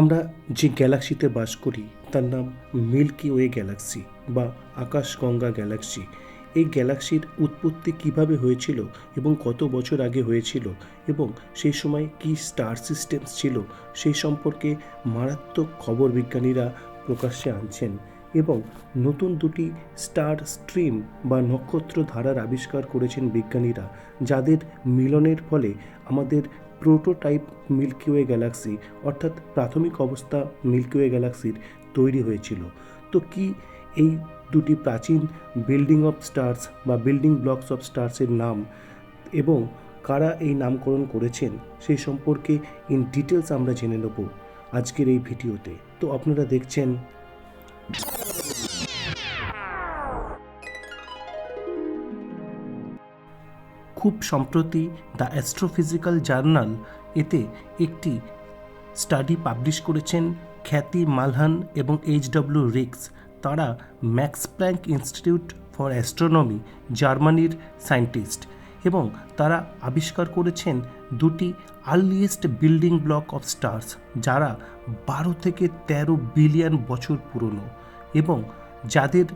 আমরা যে গ্যালাক্সিতে বাস করি, তার নাম মিল্কি ওয়ে গ্যালাক্সি বা আকাশগঙ্গা গ্যালাক্সি। এই গ্যালাক্সির উৎপত্তি কীভাবে হয়েছিল এবং কত বছর আগে হয়েছিল এবং সেই সময় কি স্টার সিস্টেমস ছিল, সেই সম্পর্কে মারাত্মক খবর বিজ্ঞানীরা প্রকাশ্যে আনছেন এবং নতুন দুটি স্টার স্ট্রিম বা নক্ষত্র ধারার আবিষ্কার করেছেন বিজ্ঞানীরা, যাদের মিলনের ফলে আমাদের প্রোটোটাইপ মিল্কিওয়ে গ্যালাক্সি অর্থাৎ প্রাথমিক অবস্থা মিল্কিওয়ে গ্যালাক্সির তৈরি হয়েছিল। তো কি এই দুটি প্রাচীন বিল্ডিং অফ স্টার্স বা বিল্ডিং ব্লকস অফ স্টার্সের নাম এবং কারা এই নামকরণ করেছেন সেই সম্পর্কে ইন ডিটেলস আমরা জেনে নেব আজকের এই ভিডিওতে। তো আপনারা দেখছেন খুব সম্প্রতি দ্য অ্যাস্ট্রোফিজিক্যাল জার্নাল এতে একটি স্টাডি পাবলিশ করেছেন খ্যাতি, মালহান এবং এইচ ডব্লিউ রিক্স। তারা Max Planck Institute for astronomy, জার্মানির সায়েন্টিস্ট এবং তারা আবিষ্কার করেছেন দুটি earliest building block of stars, যারা বারো থেকে তেরো বিলিয়ন বছর পুরনো এবং যাদের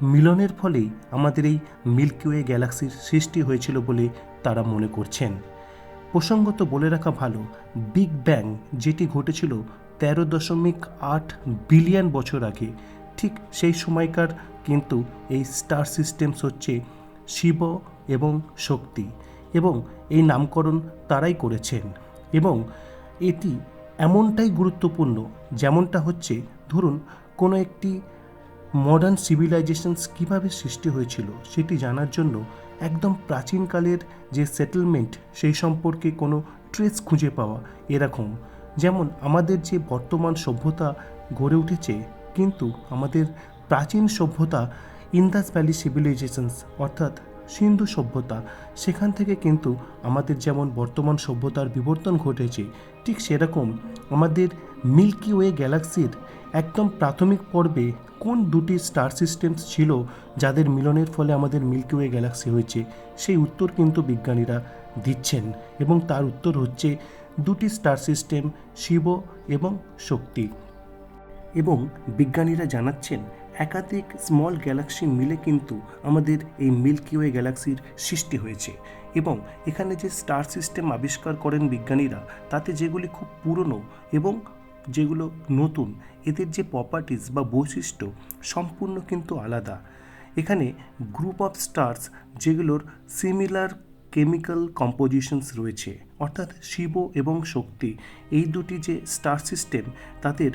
মিলনের ফলেই আমাদের এই মিল্কিওয়ে গ্যালাক্সির সৃষ্টি হয়েছিল বলে তারা মনে করছেন। প্রসঙ্গত বলে রাখা ভালো, বিগ ব্যাং যেটি ঘটেছিল তেরো দশমিক আট বিলিয়ন বছর আগে, ঠিক সেই সময়কার কিন্তু এই স্টার সিস্টেমস হচ্ছে শিব এবং শক্তি এবং এই নামকরণ তারাই করেছেন এবং এটি এমনটাই গুরুত্বপূর্ণ যেমনটা হচ্ছে, ধরুন কোনো একটি মডার্ন সিভিলাইজেশনস কীভাবে সৃষ্টি হয়েছিল সেটি জানার জন্য একদম প্রাচীনকালের যে সেটেলমেন্ট সেই সম্পর্কে কোনো ট্রেস খুঁজে পাওয়া এরকম। যেমন আমাদের যে বর্তমান সভ্যতা গড়ে উঠেছে, কিন্তু আমাদের প্রাচীন সভ্যতা ইন্দাস ভ্যালি সিভিলাইজেশনস অর্থাৎ সিন্ধু সভ্যতা। সেখান থেকে কিন্তু আমাদের যেমন বর্তমান সভ্যতার বিবর্তন ঘটেছে, ঠিক সেরকম আমাদের মিল্কি ওয়ে গ্যালাক্সির একদম প্রাথমিক পর্বে কোন দুটি স্টার সিস্টেমস ছিল যাদের মিলনের ফলে আমাদের মিল্কি ওয়ে গ্যালাক্সি হয়েছে? সেই উত্তর কিন্তু বিজ্ঞানীরা দিচ্ছেন এবং তার উত্তর হচ্ছে দুটি স্টার সিস্টেম শিব এবং শক্তি। এবং বিজ্ঞানীরা জানাচ্ছেন একাধিক স্মল গ্যালাক্সি মিলে কিন্তু আমাদের এই মিল্কি ওয়ে গ্যালাক্সির সৃষ্টি হয়েছে এবং এখানে যে স্টার সিস্টেম আবিষ্কার করেন বিজ্ঞানীরা, তাতে যেগুলি খুব পুরনো এবং যেগুলো নতুন, এদের যে প্রপার্টিজ বা বৈশিষ্ট্য সম্পূর্ণ কিন্তু আলাদা। এখানে গ্রুপ অফ স্টার্স যেগুলোর সিমিলার কেমিক্যাল কম্পোজিশনস রয়েছে, অর্থাৎ শিব এবং শক্তি, এই দুটি যে স্টার সিস্টেম তাদের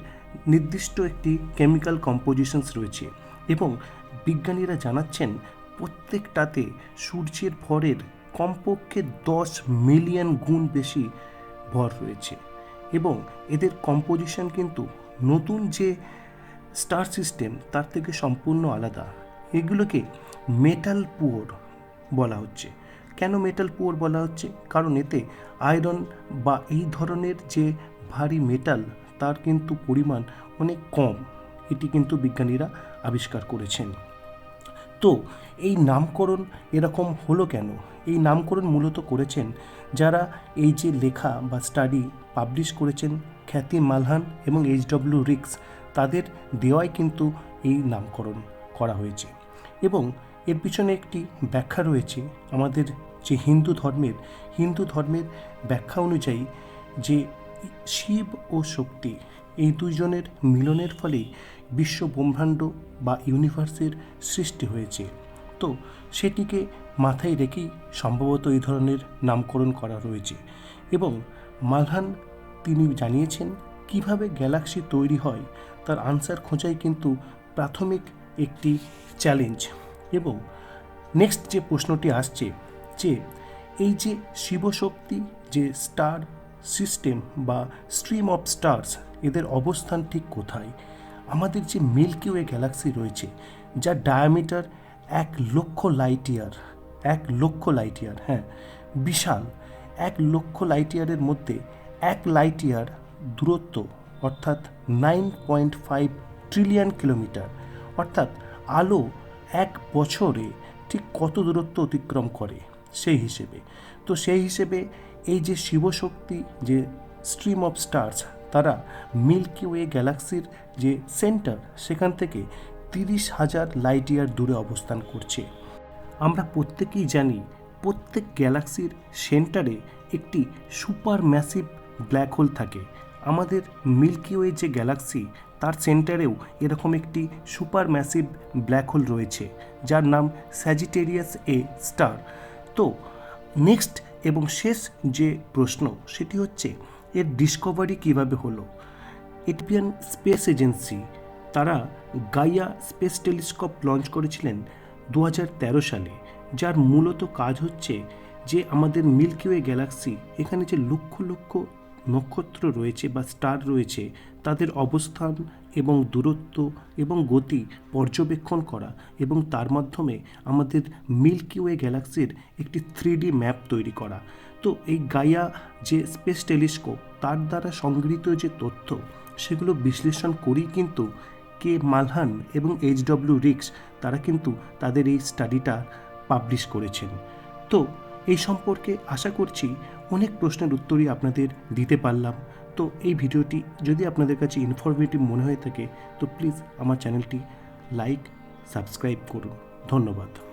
নির্দিষ্ট একটি কেমিক্যাল কম্পোজিশনস রয়েছে এবং বিজ্ঞানীরা জানাচ্ছেন প্রত্যেকটাতে সূর্যের ভরের কমপক্ষে দশ মিলিয়ন গুণ বেশি ভর রয়েছে এবং এদের কম্পোজিশন কিন্তু নতুন যে স্টার সিস্টেম তার থেকে সম্পূর্ণ আলাদা। এগুলোকে মেটাল পুয়োর বলা হচ্ছে। কেন মেটাল পুয়োর বলা হচ্ছে? কারণ এতে আয়রন বা এই ধরনের যে ভারী মেটাল তার কিন্তু পরিমাণ অনেক কম। এটি কিন্তু বিজ্ঞানীরা আবিষ্কার করেছেন। তো এই নামকরণ এরকম হলো কেন? এই নামকরণ মূলত করেছেন যারা এই যে লেখা বা স্টাডি পাবলিশ করেছেন খ্যাতি মালহান এবং এইচ ডব্লিউ রিক্স তাদের দেওয়াই কিন্তু এই নামকরণ করা হয়েছে। এবং এর পিছনে একটি ব্যাখ্যা রয়েছে আমাদের যে হিন্দু ধর্মের হিন্দু ধর্মের ব্যাখ্যা অনুযায়ী যে শিব ও শক্তি এই দুইজনের মিলনের ফলেই বিশ্ব ব্রহ্মাণ্ড বা ইউনিভার্সের সৃষ্টি হয়েছে। তো সেটিকে মাথায় রেখেই সম্ভবত এই ধরনের নামকরণ করা রয়েছে এবং মালহান তিনি জানিয়েছেন, কীভাবে গ্যালাক্সি তৈরি হয় তার আনসার খোঁজাই কিন্তু প্রাথমিক একটি চ্যালেঞ্জ। এবং নেক্সট যে প্রশ্নটি আসছে যে এই যে শিবশক্তি, যে স্টার সিস্টেম বা স্ট্রিম অফ স্টার্স এদের অবস্থান ঠিক কোথায়? আমাদের যে মিল্কি ওয়ে গ্যালাক্সি রয়েছে যার ডায়ামিটার এক লক্ষ লাইট ইয়ার এক লক্ষ লাইট ইয়ার হ্যাঁ বিশাল এক লক্ষ লাইট ইয়ারের মধ্যে এক লাইট ইয়ার দূরত্ব, অর্থাৎ nine point five trillion kilometre অর্থাৎ আলো এক বছরে ঠিক কত দূরত্ব অতিক্রম করে? সেই হিসেবে। তো সেই হিসেবে এই যে শিবশক্তি, যে স্ট্রিম অফ স্টার্স তারা মিল্কি ওয়ে গ্যালাক্সির যে সেন্টার সেখান থেকে তিরিশ হাজার লাইট ইয়ার দূরে অবস্থান করছে। আমরা প্রত্যেকেই জানি, প্রত্যেক গ্যালাক্সির সেন্টারে একটি সুপার ম্যাসিভ ব্ল্যাক হোল থাকে। আমাদের মিল্কি ওয়ে যে গ্যালাক্সি তার সেন্টারেও এরকম একটি সুপার ম্যাসিভ ব্ল্যাক হোল রয়েছে, যার নাম স্যাজিটেরিয়াস এ স্টার। তো, নেক্সট এবং শেষ যে প্রশ্ন, সেটি হচ্ছে, এর ডিসকভারি কীভাবে হলো? ইটিপিয়ান স্পেস এজেন্সি তারা গাইয়া স্পেস টেলিস্কোপ লঞ্চ করেছিলেন দু হাজার তেরো সালে, যার মূলত কাজ হচ্ছে যে আমাদের মিল্কিওয়ে গ্যালাক্সি এখানে যে লক্ষ লক্ষ নক্ষত্র রয়েছে বা স্টার রয়েছে, তাদের অবস্থান এবং দূরত্ব এবং গতি পর্যবেক্ষণ করা এবং তার মাধ্যমে আমাদের মিল্কি ওয়ে গ্যালাক্সির একটি থ্রি ম্যাপ তৈরি করা। তো এই গাইয়া যে স্পেস টেলিস্কোপ, তার দ্বারা সংগৃহীত যে তথ্য, সেগুলো বিশ্লেষণ করেই কিন্তু কে মালহান এবং এইচ ডব্লিউ রিক্স, তারা কিন্তু তাদের এই স্টাডিটা পাবলিশ করেছেন। তো এই সম্পর্কে আশা করছি অনেক প্রশ্নের উত্তরই আপনাদের দিতে পারলাম। তো এই ভিডিওটি যদি আপনাদের কাছে ইনফরমেটিভ মনে হয়ে থাকে, তো প্লিজ আমার চ্যানেলটি লাইক সাবস্ক্রাইব করুন। ধন্যবাদ।